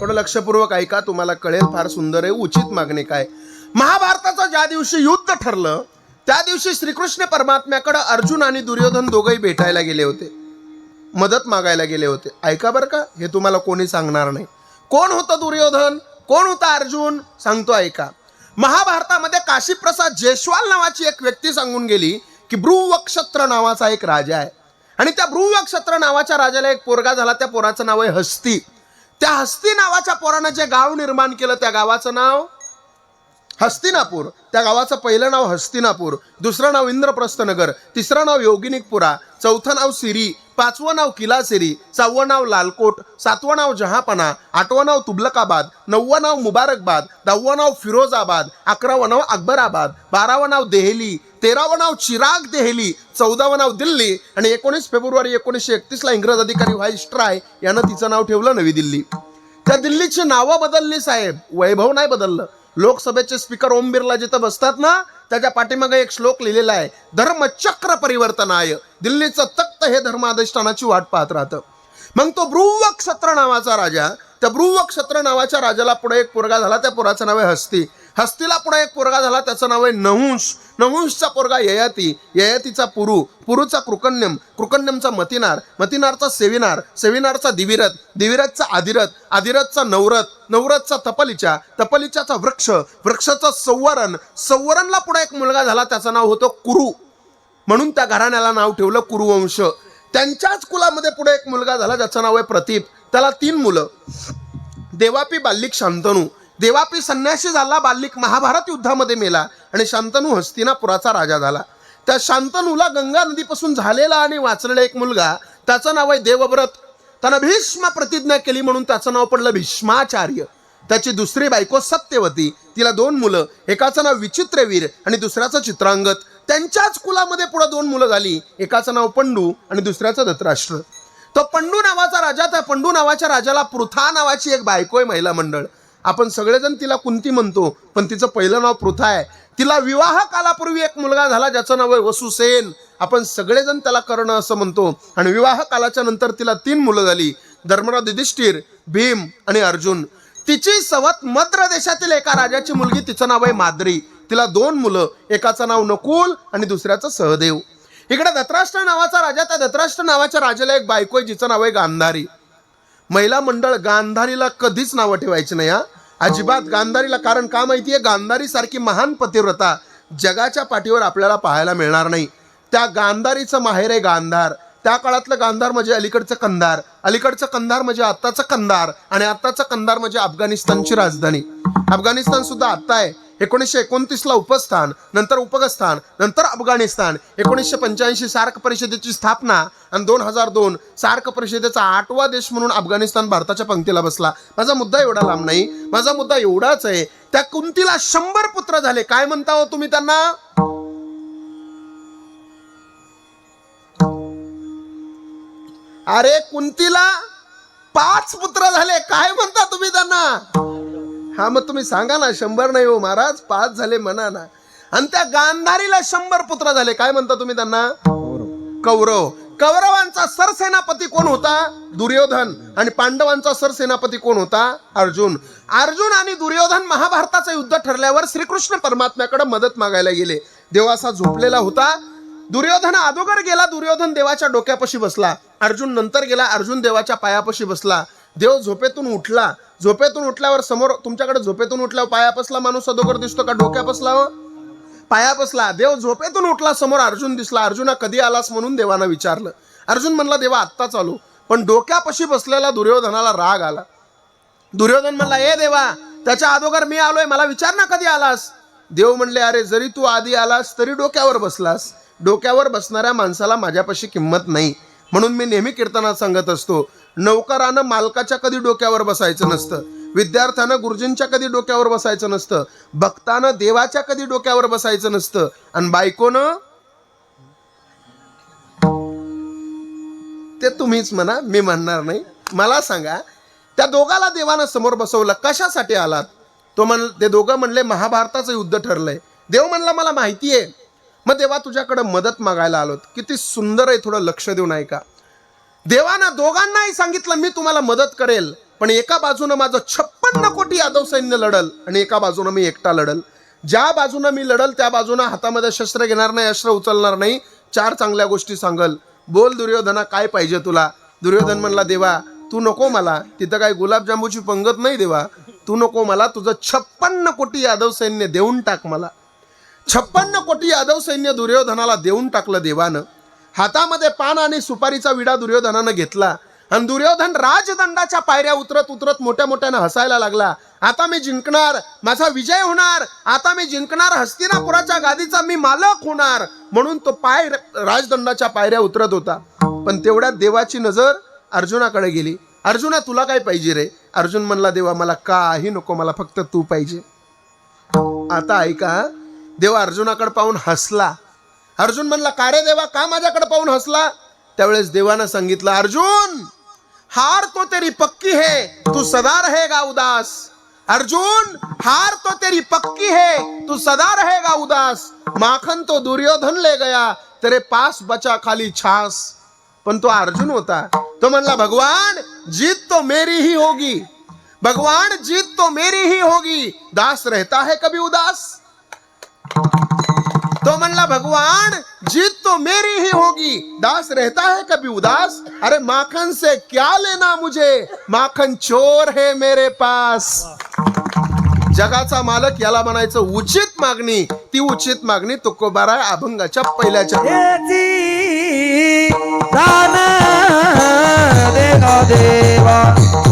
थोडं लक्षपूर्वक ऐका तुम्हाला कळेल फार सुंदर आहे उचित मागणे काय. महाभारताचं ज्या दिवशी युद्ध ठरलं त्या दिवशी श्रीकृष्ण परमात्म्याकडे अर्जुन आणि दुर्योधन दोघंही भेटायला गेले होते. मदत मागायला गेले होते. ऐका बरं का हे तुम्हाला कोणी सांगणार नाही. कोण होतं दुर्योधन? कोण होता अर्जुन? सांगतो ऐका. महाभारतामध्ये काशीप्रसाद जयस्वाल नावाची एक व्यक्ती सांगून गेली की भ्रुवक्षत्र नावाचा एक राजा आहे. आणि त्या भ्रुवक्षत्र नावाच्या राजाला एक पोरगा झाला त्या पोराचं नाव आहे हस्ती. त्या हस्ती नावाच्या पोरानं जे गाव निर्माण केलं त्या गावाचं नाव? हस्तिनापूर. त्या गावाचं पहिलं नाव हस्तिनापूर. दुसरं नाव इंद्रप्रस्थनगर. तिसरं नाव योगिनिकपुरा. चौथं नाव सिरी. पाचवं नाव किला सिरी सहावं नाव लालकोट. सातवं नाव जहापना. आठवं नाव तुबलकाबाद. नववं नाव मुबारकबाद. दहावं नाव फिरोजाबाद. अकरावं नाव अकबराबाद. बारावं नाव देहली. तेरावं नाव चिराग देहली चौदावं नाव दिल्ली आणि एकोणीस फेब्रुवारी एकोणीसशे एकतीसला इंग्रज अधिकारी व्हाईस ट्राय यानं तिचं नाव ठेवलं नवी दिल्ली. त्या दिल्लीची नावं बदलली साहेब. वैभव नाही बदललं. लोकसभेचे स्पीकर ओम बिर्ला जिथं बसतात ना त्याच्या पाठीमागे एक श्लोक लिहिलेला आहे धर्मचक्र परिवर्तनाय. दिल्लीचं तख्त हे धर्माधिष्ठानाची वाट पाहत राहतं. मग तो ब्रुवक्षत्र नावाचा राजा तब्रुवक्षत्र नावाच्या राजाला पुढे एक पोरगा झाला त्या पोराचं नाव आहे हस्ती. हस्तीला पुढे एक पोरगा झाला त्याचं नाव आहे नहुंश नहुंशचा पोरगा ययाती ययातीचा पुरू. पुरूचा कृकण्यम कृकण्यमचा मतिनार. मतिनारचा सेविनार सेविनारचा दिविरथ दिविरथचा आदिरथ आदिरथचा नवरथ नवरथचा तपलीच्या तपलीच्याचा वृक्ष वृक्षाचा सौवरण सौवरणला पुढे एक मुलगा झाला त्याचं नाव होतं कुरु. म्हणून त्या घराण्याला नाव ठेवलं कुरुवंश. त्यांच्याच कुलामध्ये पुढे एक मुलगा झाला ज्याचं नाव आहे प्रतीप. त्याला तीन मुलं. देवापी बाल्लिक शांतनू. देवापी संन्यासी झाला बाल्लिक महाभारत युद्धामध्ये मेला आणि शांतनू हस्तिनापुराचा राजा झाला. त्या शांतनूला गंगा नदीपासून झालेला आणि वाचलेला एक मुलगा त्याचं नाव आहे देवव्रत. त्यानं भीष्म प्रतिज्ञा केली म्हणून त्याचं नाव पडलं भीष्माचार्य. त्याची दुसरी बायको सत्यवती. तिला दोन मुलं. एकाचं नाव विचित्रवीर आणि दुसऱ्याचं चित्रांगत त्यांच्याच कुलामध्ये पुढे दोन मुलं झाली. एकाचं नाव पंडू आणि दुसऱ्याचं धतराष्ट्र. तो पंडू नावाचा राजा त्या पंडू नावाच्या राजाला पृथा नावाची एक बायको आहे महिला मंडळ. आपण सगळेजण तिला कुंती म्हणतो पण तिचं पहिलं नाव पृथा आहे. तिला विवाह कालापूर्वी एक मुलगा झाला ज्याचं नाव आहे वसुसेन. आपण सगळेजण त्याला कर्ण असं म्हणतो. आणि विवाह कालाच्या नंतर तिला तीन मुलं झाली. धर्मराज युधिष्ठिर भीम आणि अर्जुन. तिची सवत मद्र देशातील एका राजाची मुलगी तिचं नाव आहे माद्री. तिला दोन मुलं एकाचं नाव नकुल आणि दुसऱ्याचं सहदेव. इकडे धतराष्ट्र नावाचा राजा त्या धतराष्ट्र नावाच्या राजाला एक बायको आहे जिचं नाव आहे गांधारी. महिला मंडळ गांधारीला कधीच नावं ठेवायची नाही हा. अजिबात गांधारीला कारण का माहितीये? गांधारी सारखी महान पतिव्रता जगाच्या पाठीवर आपल्याला पाहायला मिळणार नाही. त्या गांधारीचं माहेर आहे गांधार. त्या काळातलं गांधार म्हणजे अलीकडचं कंधार. अलीकडचं कंधार म्हणजे आत्ताचं कंधार. आणि आत्ताचं कंधार म्हणजे अफगाणिस्तानची राजधानी. अफगाणिस्तान सुद्धा आत्ता आहे. एकोणीसशे एकोणतीसला उपस्थान नंतर उपगस्थान नंतर अफगाणिस्तान. एकोणीसशे पंच्याऐंशी सार्क परिषदेची स्थापना आणि दोन हजार दोन सार्क परिषदेचा आठवा देश म्हणून अफगाणिस्तान भारताच्या पंक्तीला बसला. माझा मुद्दा एवढा लांब नाही. माझा मुद्दा एवढाच आहे. त्या कुंतीला शंभर पुत्र झाले. काय म्हणता हो तुम्ही त्यांना? अरे कुंतीला पाच पुत्र झाले. काय म्हणता तुम्ही त्यांना? हा मग तुम्ही सांगा ना शंभर नाही हो महाराज पाच झाले म्हणा ना आणि त्या गांधारीला शंभर पुत्र झाले. काय म्हणता तुम्ही त्यांना? कौरव. कौरवांचा सरसेनापती कोण होता? दुर्योधन. आणि पांडवांचा सरसेनापती कोण होता? अर्जुन. अर्जुन आणि दुर्योधन महाभारताचं युद्ध ठरल्यावर श्रीकृष्ण परमात्म्याकडे मदत मागायला गेले. देव असा झोपलेला होता. दुर्योधन अगोदर गेला दुर्योधन देवाच्या डोक्यापाशी बसला. अर्जुन नंतर गेला अर्जुन देवाच्या पायापाशी बसला. देव झोपेतून उठला. झोपेतून उठल्यावर समोर तुमच्याकडे झोपेतून उठल्यावर पायापसला माणूस अदोगर दिसतो का? डोक्या बसला हो. पाया देव झोपेतून उठला समोर अर्जुन दिसला. अर्जुना कधी आलास म्हणून देवानं विचारलं. अर्जुन म्हणला देवा आत्ता चालू पण डोक्यापाशी बसलेला दुर्योधनाला राग आला. दुर्योधन म्हणला ए देवा त्याच्या अगोदर मी आलोय मला विचार ना कधी आलास. देव म्हणले अरे जरी तू आधी आलास तरी डोक्यावर बसलास. डोक्यावर बसणाऱ्या माणसाला माझ्यापाशी किंमत नाही. म्हणून मी नेहमी कीर्तनात सांगत असतो नौकरानं मालकाच्या कधी डोक्यावर बसायचं नसतं विद्यार्थ्यानं गुरुजींच्या कधी डोक्यावर बसायचं नसतं भक्तानं देवाच्या कधी डोक्यावर बसायचं नसतं आणि बायकोनं? ते तुम्हीच म्हणा मी म्हणणार नाही. मला सांगा त्या दोघाला देवानं समोर बसवलं कशासाठी आलात? तो म्हण ते दोघं म्हणले महाभारताचं युद्ध ठरलंय. देव म्हणला मला माहिती आहे मग देवा तुझ्याकडे मदत मागायला आलोत. किती सुंदर आहे थोडं लक्ष देऊन ऐका. देवानं दोघांनाही सांगितलं मी तुम्हाला मदत करेल पण एका बाजूनं माझं छप्पन्न कोटी यादव सैन्य लढल आणि एका बाजूनं मी एकटा लढल. ज्या बाजूनं मी लढल त्या बाजूनं हातामध्ये शस्त्र घेणार नाही अस्त्र उचलणार नाही. चार चांगल्या गोष्टी सांगल. बोल दुर्योधना काय पाहिजे तुला? दुर्योधन म्हणला देवा तू नको मला. तिथं काय गुलाबजांबूची पंगत नाही देवा. तू नको मला. तुझं छप्पन्न कोटी यादव सैन्य देऊन टाक मला. छप्पन्न कोटी यादव सैन्य दुर्योधनाला देऊन टाकलं देवानं. हातामध्ये पान आणि सुपारीचा विडा दुर्योधनानं घेतला. आणि दुर्योधन राजदंडाच्या पायऱ्या उतरत उतरत मोठ्या मोठ्यानं हसायला लागला. आता मी जिंकणार माझा विजय होणार आता मी जिंकणार हस्तिनापुराच्या गादीचा मी मालक होणार म्हणून तो पाय राजदंडाच्या पायऱ्या उतरत होता. पण तेवढ्यात देवाची नजर अर्जुनाकडे गेली. अर्जुना तुला काय पाहिजे रे? अर्जुन म्हणला देवा मला काही नको मला फक्त तू पाहिजे. आता ऐका देव अर्जुनाकडे पाहून हसला. अर्जुन म्हणला का रे देवा का माझ्याकडे पाहून हसला? त्यावेळेस देवानं सांगितलं अर्जुन हार तो तेरी पक्की है तू सदा रहेगा उदास अर्जुन हार तो तेरी पक्की है तू सदा रहेगा उदास माखन तो दुर्योधन ले गया तेरे पास बचा खाली छास. पण तो अर्जुन होता. तो म्हणला भगवान जीत तो मेरी ही होगी. भगवान जीत तो मेरी ही होगी. दास रहता है कभी उदास? तो म्हणला भगवान जीत तो मेरी ही होगी। दास रहता है कभी उदास। अरे माखन से क्या लेना मुझे? माखन चोर है मेरे पास। जगाचा मालक याला म्हणायचं उचित मागणी. ती उचित मागणी तुकोबारा अभंगाच्या पहिल्याच्या देवा.